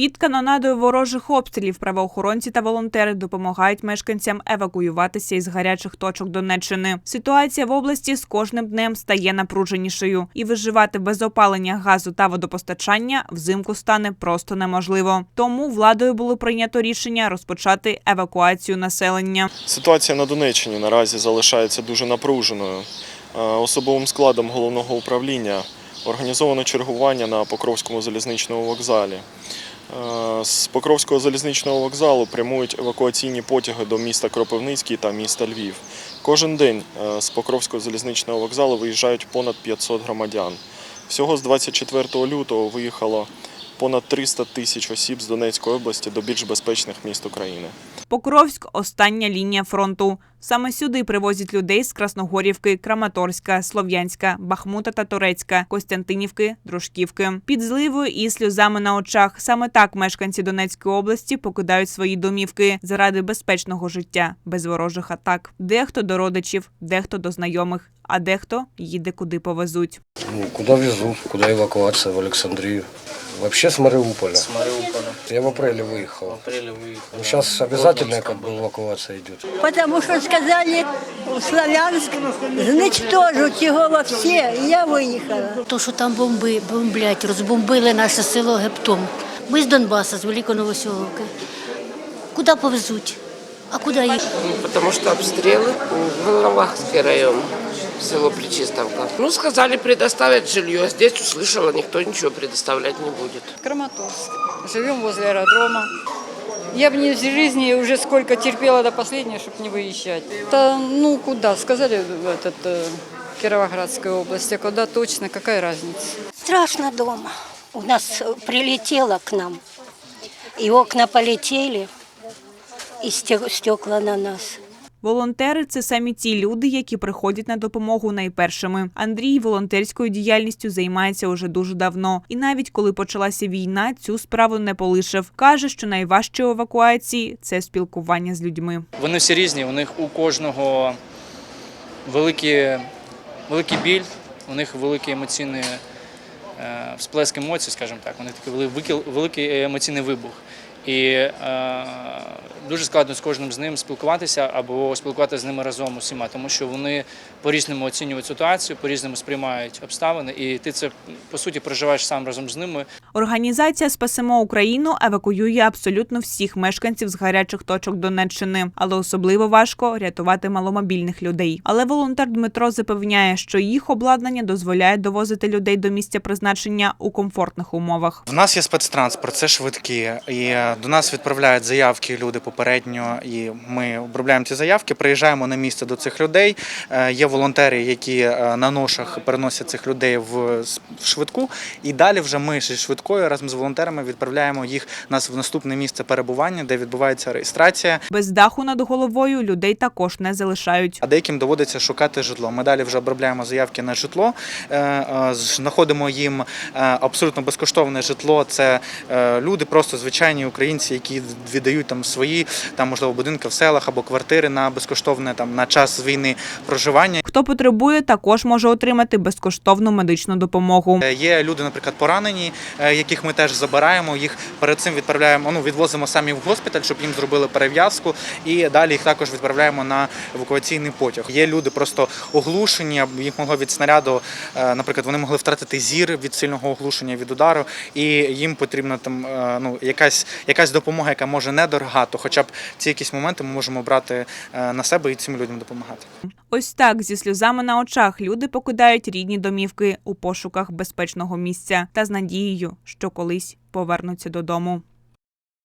Під канонадою ворожих обстрілів правоохоронці та волонтери допомагають мешканцям евакуюватися із гарячих точок Донеччини. Ситуація в області з кожним днем стає напруженішою, і виживати без опалення газу та водопостачання взимку стане просто неможливо. Тому владою було прийнято рішення розпочати евакуацію населення. Ситуація на Донеччині наразі залишається дуже напруженою. Е, Особовим складом головного управління організовано чергування на Покровському залізничному вокзалі. Е, З Покровського залізничного вокзалу прямують евакуаційні потяги до міста Кропивницький та міста Львів. Кожен день е, з Покровського залізничного вокзалу виїжджають понад 500 громадян. Всього з 24 лютого виїхало понад 300 тисяч осіб з Донецької області до більш безпечних міст України. Покровськ остання лінія фронту. Саме сюди привозять людей з Красногорівки, Краматорська, Слов'янська, Бахмута та Турецька, Костянтинівки, Дружківки. Під зливою і сльозами на очах. Саме так мешканці Донецької області покидають свої домівки заради безпечного життя, без ворожих атак. Дехто до родичів, дехто до знайомих, а дехто їде куди повезуть. Ну, куда везут, куда эвакуация в Александрию. Вообще с Мариуполя. С Мариуполя. Я в апреле выехал. В апреле выехал. Ну, сейчас обязательная как бы эвакуация идет. Потому что сказали в Славянск зничтожуть його во всі, і я виїхала. То, що там бомби, бомблять, розбомбили наше село Гептом. Ми з Донбаса, з Великоновосьоловки. Куди повезуть? А куди їх? Потому что обстрелы в Волновахский район, Село Причистовка. Ну, сказали, предоставят жилье. Здесь услышала, никто ничего предоставлять не будет. Краматорск. Живем возле аэродрома. Я бы не в жизни уже сколько терпела до последнего, чтобы не выезжать. Да ну куда? Сказали в этот, э, Кировоградской области, а куда точно, какая разница? Страшно дома. У нас э, прилетело к нам. И окна полетели, и стекла на нас. Волонтери це самі ті люди, які приходять на допомогу найпершими. Андрій волонтерською діяльністю займається уже дуже давно, і навіть коли почалася війна, цю справу не полишив. каже, що найважче у евакуації це спілкування з людьми. Вони всі різні, у них у кожного великий, великий біль, у них великий емоційний е, всплеск емоцій, скажімо так. Них такий великий, великий емоційний вибух. І е, дуже складно з кожним з ним спілкуватися або спілкуватися з ними разом усіма, тому що вони по-різному оцінюють ситуацію, по-різному сприймають обставини, і ти це по суті проживаєш сам разом з ними. Організація Спасемо Україну евакуює абсолютно всіх мешканців з гарячих точок Донеччини, але особливо важко рятувати маломобільних людей. Але волонтер Дмитро запевняє, що їх обладнання дозволяє довозити людей до місця призначення у комфортних умовах. В нас є спецтранспорт, це швидкі, і до нас відправляють заявки люди попередньо, і ми обробляємо ці заявки. Приїжджаємо на місце до цих людей. Е, Є волонтери, які е, на ношах переносять цих людей в швидку. І далі вже ми зі швидкою разом з волонтерами відправляємо їх нас в наступне місце перебування, де відбувається реєстрація. Без даху над головою людей також не залишають. А деяким доводиться шукати житло. Ми далі вже обробляємо заявки на житло, е, знаходимо їм абсолютно безкоштовне житло. Це люди, просто звичайні українці, які віддають там свої там можливо будинки в селах або квартири на безкоштовне там на час війни проживання. Хто потребує, також може отримати безкоштовну медичну допомогу. Е, Є люди, наприклад, поранені, е, яких ми теж забираємо. Їх перед цим відправляємо. Ну відвозимо самі в госпіталь, щоб їм зробили перев'язку, і далі їх також відправляємо на евакуаційний потяг. Є люди просто оглушені, їх могло від снаряду, е, наприклад, вони могли втратити зір від сильного оглушення від удару, і їм потрібна там ну якась якась допомога, яка може недорога, то хоча б ці якісь моменти ми можемо брати е, на себе і цим людям допомагати. Ось так зі сльозами на очах люди покидають рідні домівки у пошуках безпечного місця та з надією, що колись повернуться додому.